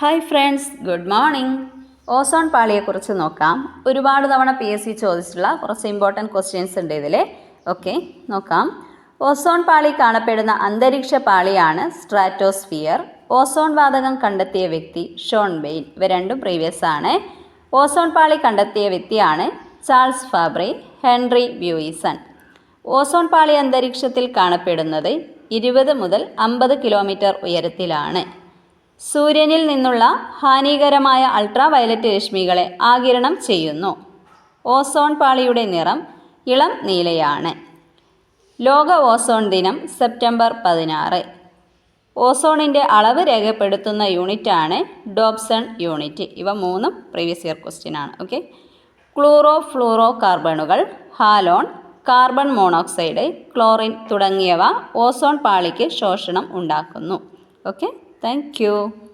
Hi friends good morning ozone പാളിയെക്കുറിച്ച് നോക്കാം. ഒരുപാട് തവണ പി എസ് സി ചോദിച്ചിട്ടുള്ള കുറച്ച് ഇമ്പോർട്ടന്റ് ക്വസ്റ്റ്യൻസ് ഉണ്ട് ഇതിൽ ഓക്കെ നോക്കാം. ഓസോൺ പാളി കാണപ്പെടുന്ന അന്തരീക്ഷ പാളിയാണ് സ്ട്രാറ്റോസ്ഫിയർ ഓസോൺ വാതകം കണ്ടെത്തിയ വ്യക്തി ഷോൺ ബെയിൻ ഇവ രണ്ടും പ്രീവിയസ് ആണ്. ഓസോൺ പാളി കണ്ടെത്തിയ വ്യക്തിയാണ് Charles Fabry Henri Buisson ozone പാളി അന്തരീക്ഷത്തിൽ കാണപ്പെടുന്നത് ഇരുപത് മുതൽ അമ്പത് കിലോമീറ്റർ ഉയരത്തിലാണ്. സൂര്യനിൽ നിന്നുള്ള ഹാനികരമായ അൾട്രാവയലറ്റ് രശ്മികളെ ആകിരണം ചെയ്യുന്നു. ഓസോൺ പാളിയുടെ നിറം ഇളം നീലയാണ്. ലോക ഓസോൺ ദിനം സെപ്റ്റംബർ പതിനാറ്. ഓസോണിന്റെ അളവ് രേഖപ്പെടുത്തുന്ന യൂണിറ്റാണ് ഡോബ്സൺ യൂണിറ്റ്. ഇവ മൂന്നും പ്രീവിയസ് ഇയർ ക്വസ്റ്റ്യൻ ആണ് ഓക്കെ ക്ലൂറോ ഫ്ലൂറോ കാർബണുകൾ ഹാലോൺ കാർബൺ മോണോക്സൈഡ് ക്ലോറിൻ തുടങ്ങിയവ ഓസോൺ പാളിക്ക് ശോഷണം ഉണ്ടാക്കുന്നു ഓക്കെ Thank you.